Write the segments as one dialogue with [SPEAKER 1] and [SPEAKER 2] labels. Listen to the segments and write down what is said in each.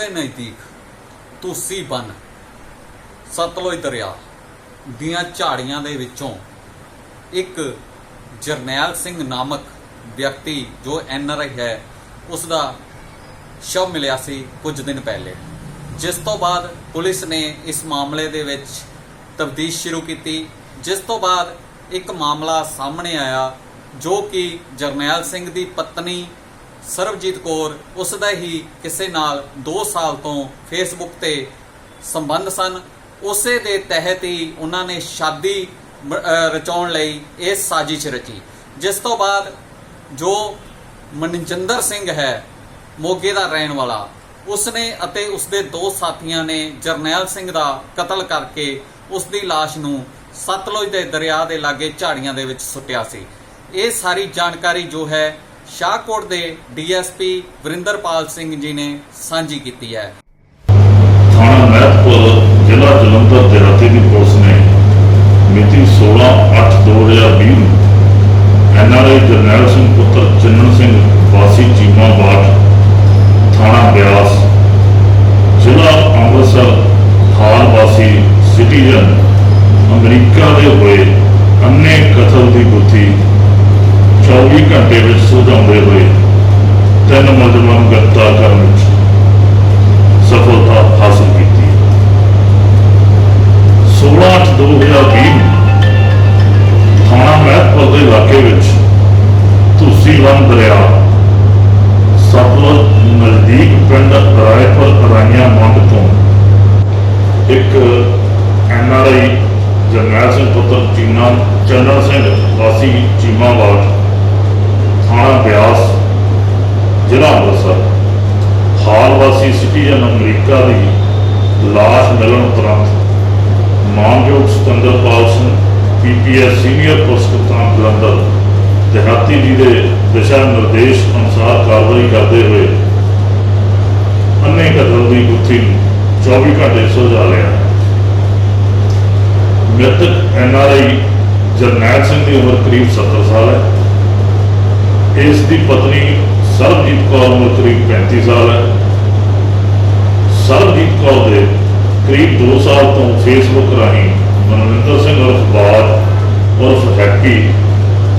[SPEAKER 1] ਦੇ ਨਜ਼ਦੀਕ ਤੁਸੀਂ ਬਨ, ਸਤਲੁਜ ਦਰਿਆ ਦੀਆਂ ਝਾੜੀਆਂ ਦੇ ਵਿੱਚੋਂ ਇੱਕ ਜਰਨੈਲ ਸਿੰਘ ਨਾਮਕ ਵਿਅਕਤੀ ਜੋ ਐਨਆਰਆਈ ਹੈ ਉਸ ਦਾ ਸ਼ਵ ਮਿਲਿਆ ਸੀ ਕੁਝ ਦਿਨ ਪਹਿਲੇ। ਜਿਸ ਤੋਂ ਬਾਅਦ ਪੁਲਿਸ ਨੇ ਇਸ ਮਾਮਲੇ ਦੇ ਵਿੱਚ ਤਫਤੀਸ਼ ਸ਼ੁਰੂ ਕੀਤੀ। ਜਿਸ ਤੋਂ ਬਾਅਦ ਇੱਕ ਮਾਮਲਾ ਸਾਹਮਣੇ ਆਇਆ, ਜੋ ਕਿ ਜਰਨੈਲ ਸਿੰਘ ਦੀ ਪਤਨੀ ਸਰਬਜੀਤ ਕੌਰ ਉਸ ਦਾ ਹੀ ਕਿਸੇ ਨਾਲ 2 ਸਾਲ ਤੋਂ ਫੇਸਬੁੱਕ ਤੇ ਸੰਬੰਧ ਸਨ। ਉਸੇ ਦੇ ਤਹਿਤ ਹੀ ਉਹਨਾਂ ਨੇ ਸ਼ਾਦੀ ਰਚਾਉਣ ਲਈ ਇਹ ਸਾਜ਼ਿਸ਼ ਰਚੀ। ਜਿਸ ਤੋਂ ਬਾਅਦ ਜੋ ਮਨਜਿੰਦਰ ਸਿੰਘ ਹੈ, ਮੋਗੇ ਦਾ ਰਹਿਣ ਵਾਲਾ, ਉਸਨੇ ਅਤੇ ਉਸਦੇ ਦੋ ਸਾਥੀਆਂ ਨੇ ਜਰਨੈਲ ਸਿੰਘ ਦਾ ਕਤਲ ਕਰਕੇ ਉਸ ਦੀ ਲਾਸ਼ ਨੂੰ ਸਤਲੁਜ ਦੇ ਦਰਿਆ ਦੇ ਲਾਗੇ ਝਾੜੀਆਂ ਦੇ ਵਿੱਚ ਸੁੱਟਿਆ ਸੀ। ਇਹ ਸਾਰੀ ਜਾਣਕਾਰੀ ਜੋ ਹੈ ਸ਼ਾਹਕੋਟ ਦੇ ਡੀਐਸਪੀ ਵਰਿੰਦਰਪਾਲ ਸਿੰਘ ਜੀ ਨੇ ਸਾਂਝੀ ਕੀਤੀ ਹੈ।
[SPEAKER 2] ਥਾਣਾ ਮਹਿਤਪੁਰ ਜ਼ਿਲ੍ਹਾ ਜਲੰਧਰ ਦੇ ਰਾਤੀ ਦੀ ਪੁਲਿਸ ਨੇ ਮਿਤੀ 16/8/2020 ਨੂੰ ਐਨਆਰਆਈ ਜਰਨੈਲ ਸਿੰਘ ਪੁੱਤਰ ਚੰਨਣ ਸਿੰਘ ਵਾਸੀ ਚੀਮਾ ਥਾਣਾ ਬਿਆਸ, ਜ਼ਿਲ੍ਹਾ ਅੰਮ੍ਰਿਤਸਰ ਹਾਲ ਵਾਸੀ ਸਿਟੀਜ਼ਨ ਅਮਰੀਕਾ ਦੇ ਹੋਏ ਅੰਨੇ ਕਤਲ ਦੀ 24 ਘੰਟੇ ਵਿੱਚ ਸੁਲਝਾਉਂਦੇ ਹੋਏ ਤਿੰਨ ਮੁਲਜ਼ਮਾਂ ਨੂੰ ਗ੍ਰਿਫਤਾਰ ਕਰਨ ਵਿੱਚ ਸਫਲਤਾ ਹਾਸਲ ਕੀਤੀ। 16/8/2020 ਥਾਣਾ ਮਹਿਤਪੁਰ ਦੇ ਇਲਾਕੇ ਵਿੱਚ ਤੁਸੀਵਨ ਦਰਿਆ ਸਤਲੁਜ ਨਜ਼ਦੀਕ ਪਿੰਡ ਰਾਏਪੁਰ ਰਾਈਆਂ ਮੰਡ ਤੋਂ ਇੱਕ ਐਨਆਰਆਈ ਜਰਨੈਲ ਸਿੰਘ ਪੁੱਤਰ ਚੀਨਾ ਚੰਨਣ ਸਿੰਘ ਵਾਸੀ ਚੀਮਾਵਾਲ ਥਾਣਾ ਬਿਆਸ ਜ਼ਿਲ੍ਹਾ ਅੰਮ੍ਰਿਤਸਰ। ਹਾਲ ਵਾਸੀ ਸਿਟੀਜ਼ਨ ਅਮਰੀਕਾ ਦੀ ਲਾਸ਼ ਮਿਲਣ ਉਪਰੰਤ ਮਾਨਯੋਗ Satinderpal Singh, PPS senior police ਕਪਤਾਨ ਜਲੰਧਰ, ਦਿਹਾਤੀ ਜੀ ਦੇ ਦਿਸ਼ਾ ਨਿਰਦੇਸ਼ ਅਨੁਸਾਰ ਕਾਰਵਾਈ ਕਰਦੇ ਹੋਏ ਅੰਨੇ ਕਤਲ ਦੀ ਗੁੱਥੀ ਨੂੰ 24 ਘੰਟੇ ਸੁਲਝਾ ਲਿਆ। ਮ੍ਰਿਤਕ ਐਨਆਰਆਈ ਜਰਨੈਲ ਸਿੰਘ ਦੀ ਉਮਰ ਕਰੀਬ 70 ਸਾਲ ਹੈ। ਇਸ ਦੀ ਪਤਨੀ ਸਰਬਜੀਤ ਕੌਰ ਉਮਰ ਕਰੀਬ 35 ਸਾਲ ਹੈ। ਸਰਬਜੀਤ ਕੌਰ ਦੇ ਕਰੀਬ 2 ਸਾਲ ਤੋਂ ਫੇਸਬੁੱਕ ਰਾਹੀਂ ਮਨਵਿੰਦਰ ਸਿੰਘ ਉਰਫ ਬਾਦ ਉਰਫ ਹੈਪੀ,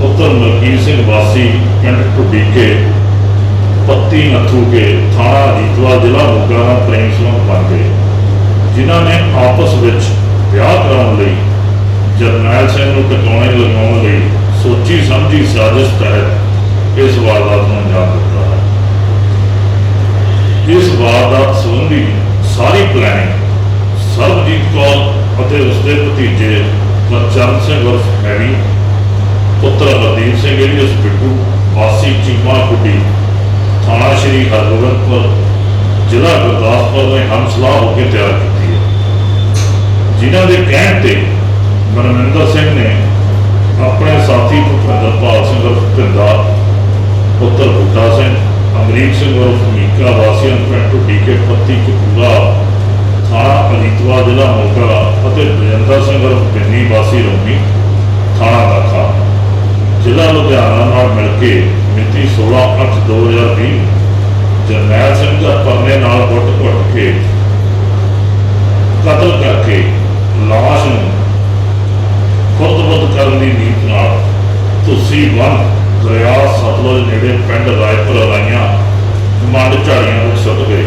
[SPEAKER 2] ਪੁੱਤਰ ਮਲਕੀਤ ਸਿੰਘ ਵਾਸੀ, ਪਿੰਡ ਢੁੱਡੀਕੇ ਪੱਤੀ ਨੱਥੂ ਕੇ ਥਾਣਾ ਜੀਤਵਾ ਜ਼ਿਲ੍ਹਾ ਮੋਗਾ ਨਾਲ ਪ੍ਰੇਮ ਸੰਬੰਧ ਬਣ ਗਏ, ਜਿਨ੍ਹਾਂ ਨੇ ਆਪਸ ਵਿੱਚ ਵਿਆਹ ਕਰਾਉਣ ਲਈ ਜਰਨੈਲ ਸਿੰਘ ਨੂੰ ਟਿਕਾਣੇ ਲਗਾਉਣ ਲਈ ਸੋਚੀ ਸਮਝੀ ਸਾਜ਼ਿਸ਼ ਤਹਿਤ ਇਸ ਵਾਰਦਾਤ ਨੂੰ ਅੰਜਾਮ ਦਿੱਤਾ ਹੈ। ਇਸ ਵਾਰਦਾਤ ਸੰਬੰਧੀ ਸਾਰੀ ਪਲੈਨਿੰਗ ਸਰਬਜੀਤ ਕੌਰ ਅਤੇ ਉਸਦੇ ਭਤੀਜੇ ਗੁਰਚਰਨ ਸਿੰਘ ਉਰਫ ਹੈਰੀ ਪੁੱਤਰ ਹਰਦੀਪ ਸਿੰਘ ਏਲੀਅਸ ਬਿੱਟੂ ਵਾਸੀ ਚੀਮਾ ਗੁੱਡੀ ਥਾਣਾ ਸ਼੍ਰੀ ਹਰਗੋਬਿੰਦਪੁਰ, ਜ਼ਿਲ੍ਹਾ ਗੁਰਦਾਸਪੁਰ ਨੇ ਹਮਸਲਾਹ ਹੋ ਕੇ ਤਿਆਰ ਕੀਤੀ ਹੈ। ਜਿਨ੍ਹਾਂ ਦੇ ਕਹਿਣ ਤੇ ਮਨਮਿੰਦਰ ਸਿੰਘ ਨੇ ਆਪਣੇ ਸਾਥੀ ਭੁਪਿੰਦਰਪਾਲ ਸਿੰਘ ਉਰਫ ਭਿੰਦਾ ਪੁੱਤਰ ਬੁੱਢਾ ਸਿੰਘ, ਅਮਰੀਕ ਸਿੰਘ ਉਰਫ ਮੀਕਾ ਵਾਸੀਆਂ ਪਿੰਡ ਢੁੱਡੀ ਕੇ ਪੱਤੀ ਕਪੂਰਾ ਥਾਣਾ ਅਜੀਤਵਾ ਜ਼ਿਲ੍ਹਾ ਮੋਗਾ ਅਤੇ ਬਜਿੰਦਰ ਸਿੰਘ ਉਰਫ ਬਿੰਨੀ ਵਾਸੀ ਰੋਮੀ ਥਾਣਾ ਦਾਖਾ ਜ਼ਿਲ੍ਹਾ ਲੁਧਿਆਣਾ ਨਾਲ ਮਿਲ ਕੇ ਮਿਤੀ 16/8/2020 ਜਰਨੈਲ ਸਿੰਘ ਦਾ ਪਰਨੇ ਨਾਲ ਗੁੱਟ-ਘੁੱਟ ਕੇ ਕਤਲ ਕਰਕੇ ਲਾਸ਼ ਨੂੰ ਖੁਰਦ-ਬੁਰਦ ਕਰਨ ਦੀ ਨੀਤ ਨਾਲ ਤੁਸੀਂ ਵਨ ਸਤਲੁਜ ਪਿੰਡ ਰਾਏਪੁਰ ਰਾਈਆਂ ਮੰਡ ਝਾੜੀਆਂ ਵਿੱਚ ਸੁੱਟ ਗਏ।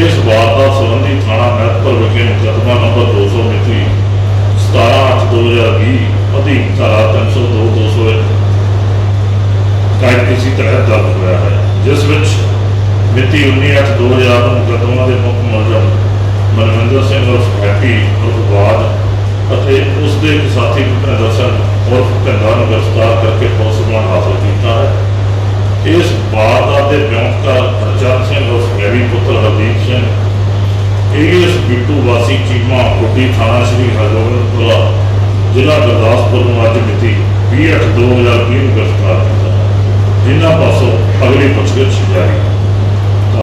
[SPEAKER 2] ਇਸ ਵਾਰਦਾਤ ਸੰਬੰਧੀ ਥਾਣਾ ਮਹਿਤਪੁਰ ਵਿਖੇ ਮੁਕੱਦਮਾ ਨੰਬਰ 200 ਮਿਤੀ 17/8/2020 ਅਧੀਨ ਧਾਰਾ 302 201 ਕਾਇਦ ਕਿਸੇ ਤਹਿਤ ਦਰਜ ਹੋਇਆ ਹੈ, ਜਿਸ ਵਿੱਚ ਮਿਤੀ 19/8/2000 ਨੂੰ ਮੁਕੱਦਮਾ ਦੇ ਮੁੱਖ ਮੁਲਜ਼ਮ ਮਨਵਿੰਦਰ ਸਿੰਘ ਉਰਫ ਹੈਪੀ ਉਰਫ ਬਾਦ ਅਤੇ ਉਸ ਦੇ ਸਾਥੀ ਦਰਸ਼ਨ ਉਰਫ ਭਿੰਦਾ ਨੂੰ ਗ੍ਰਿਫਤਾਰ ਕਰਕੇ ਪੁਲਿਸ ਨੂੰ ਹਾਸਲ ਕੀਤਾ ਹੈ। ਦੇ ਬਿਆਨਕਾਰ ਹਰਚਰਨ ਸਿੰਘ ਉਰਫ ਗੈਰੀ ਪੁੱਤਰ ਹਰਦੀਪ ਸਿੰਘ। ਏਰੀਅਸ ਬਿੱਟੂ ਵਾਸੀ ਚੀਮਾ ਕੋਟੀ ਥਾਣਾ ਸ਼੍ਰੀ ਹਰਗੋਬਿੰਦਪੁਰਾ, ਜ਼ਿਲ੍ਹਾ ਗੁਰਦਾਸਪੁਰ ਨੂੰ ਅੱਜ ਮਿਤੀ 20/8/2020 ਨੂੰ ਗ੍ਰਿਫਤਾਰ ਕੀਤਾ। ਜਿਨ੍ਹਾਂ ਪਾਸੋਂ ਅਗਲੀ ਪੁੱਛਗਿੱਛ ਜਾਰੀ।